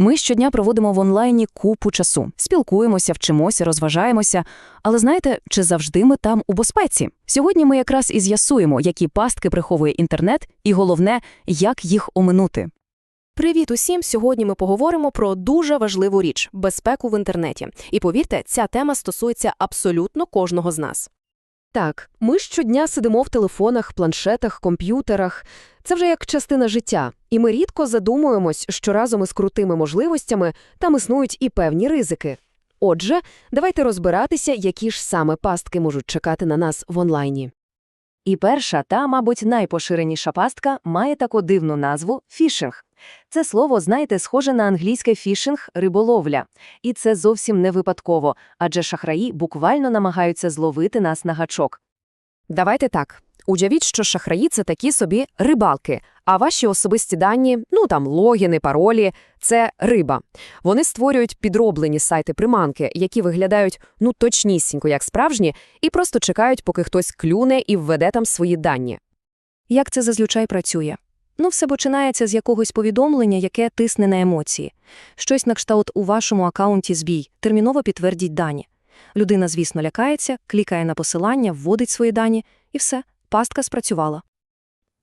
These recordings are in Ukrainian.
Ми щодня проводимо в онлайні купу часу, спілкуємося, вчимося, розважаємося. Але знаєте, чи завжди ми там у безпеці? Сьогодні ми якраз і з'ясуємо, які пастки приховує інтернет, і головне, як їх оминути. Привіт усім! Сьогодні ми поговоримо про дуже важливу річ безпеку в інтернеті. І повірте, ця тема стосується абсолютно кожного з нас. Так, ми щодня сидимо в телефонах, планшетах, комп'ютерах. Це вже як частина життя, і ми рідко задумуємось, що разом із крутими можливостями там існують і певні ризики. Отже, давайте розбиратися, які ж саме пастки можуть чекати на нас в онлайні. І перша, та, мабуть, найпоширеніша пастка має таку дивну назву фішинг. Це слово, знаєте, схоже на англійське фішинг риболовля. І це зовсім не випадково, адже шахраї буквально намагаються зловити нас на гачок. Давайте так. Уявіть, що шахраї – це такі собі рибалки, а ваші особисті дані, ну там логіни, паролі – це риба. Вони створюють підроблені сайти-приманки, які виглядають ну точнісінько як справжні, і просто чекають, поки хтось клюне і введе там свої дані. Як це зазвичай працює? Ну, все починається з якогось повідомлення, яке тисне на емоції. Щось на кшталт у вашому акаунті збій, терміново підтвердіть дані. Людина, звісно, лякається, клікає на посилання, вводить свої дані, і все, пастка спрацювала.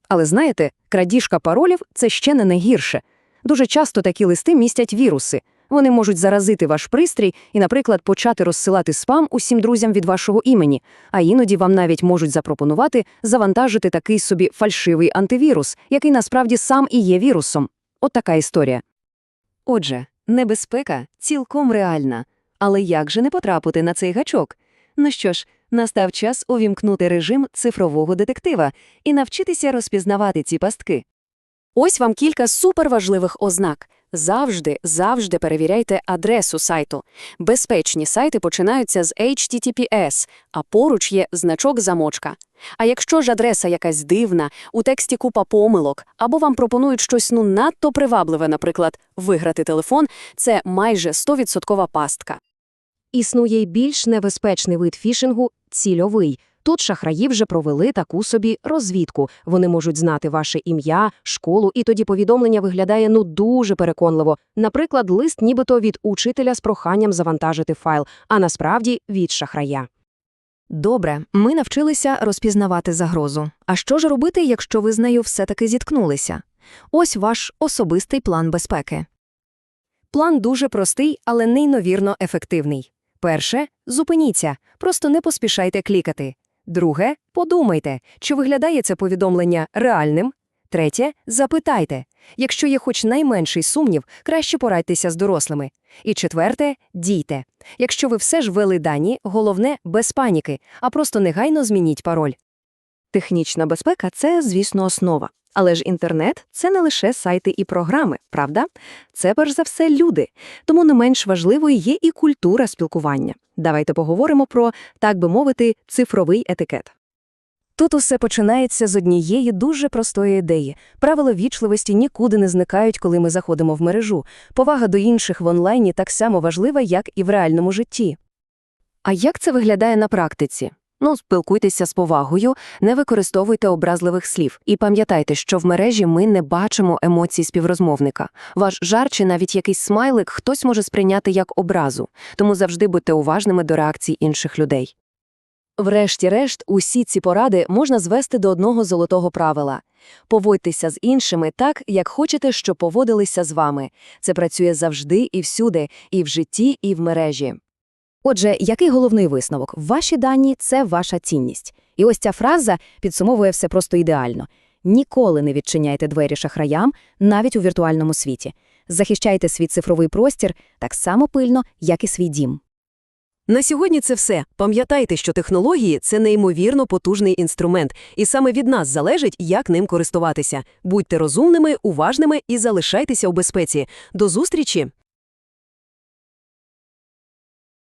Але знаєте, крадіжка паролів – це ще не найгірше. Дуже часто такі листи містять віруси. Вони можуть заразити ваш пристрій і, наприклад, почати розсилати спам усім друзям від вашого імені, а іноді вам навіть можуть запропонувати завантажити такий собі фальшивий антивірус, який насправді сам і є вірусом. От така історія. Отже, небезпека цілком реальна. Але як же не потрапити на цей гачок? Ну що ж, настав час увімкнути режим цифрового детектива і навчитися розпізнавати ці пастки. Ось вам кілька суперважливих ознак. Завжди, завжди перевіряйте адресу сайту. Безпечні сайти починаються з HTTPS, а поруч є значок замочка. А якщо ж адреса якась дивна, у тексті купа помилок, або вам пропонують щось ну надто привабливе, наприклад, виграти телефон, це майже 100% пастка. Існує й більш небезпечний вид фішингу – цільовий. Тут шахраї вже провели таку собі розвідку. Вони можуть знати ваше ім'я, школу, і тоді повідомлення виглядає ну дуже переконливо. Наприклад, лист нібито від учителя з проханням завантажити файл, а насправді від шахрая. Добре, ми навчилися розпізнавати загрозу. А що ж робити, якщо ви з нею все-таки зіткнулися? Ось ваш особистий план безпеки. План дуже простий, але неймовірно ефективний. Перше – зупиніться, просто не поспішайте клікати. Друге – подумайте, чи виглядає це повідомлення реальним. Третє – запитайте. Якщо є хоч найменший сумнів, краще порадьтеся з дорослими. І четверте – дійте. Якщо ви все ж ввели дані, головне – без паніки, а просто негайно змініть пароль. Технічна безпека – це, звісно, основа. Але ж інтернет – це не лише сайти і програми, правда? Це, перш за все, люди. Тому не менш важливою є і культура спілкування. Давайте поговоримо про, так би мовити, цифровий етикет. Тут усе починається з однієї дуже простої ідеї. Правила вічливості нікуди не зникають, коли ми заходимо в мережу. Повага до інших в онлайні так само важлива, як і в реальному житті. А як це виглядає на практиці? Ну, спілкуйтеся з повагою, не використовуйте образливих слів. І пам'ятайте, що в мережі ми не бачимо емоцій співрозмовника. Ваш жар чи навіть якийсь смайлик хтось може сприйняти як образу, тому завжди будьте уважними до реакцій інших людей. Врешті-решт, усі ці поради можна звести до одного золотого правила. Поводьтеся з іншими так, як хочете, щоб поводилися з вами. Це працює завжди і всюди, і в житті, і в мережі. Отже, який головний висновок? Ваші дані це ваша цінність. І ось ця фраза підсумовує все просто ідеально. Ніколи не відчиняйте двері шахраям, навіть у віртуальному світі. Захищайте свій цифровий простір так само пильно, як і свій дім. На сьогодні це все. Пам'ятайте, що технології це неймовірно потужний інструмент, і саме від нас залежить, як ним користуватися. Будьте розумними, уважними і залишайтеся у безпеці. До зустрічі!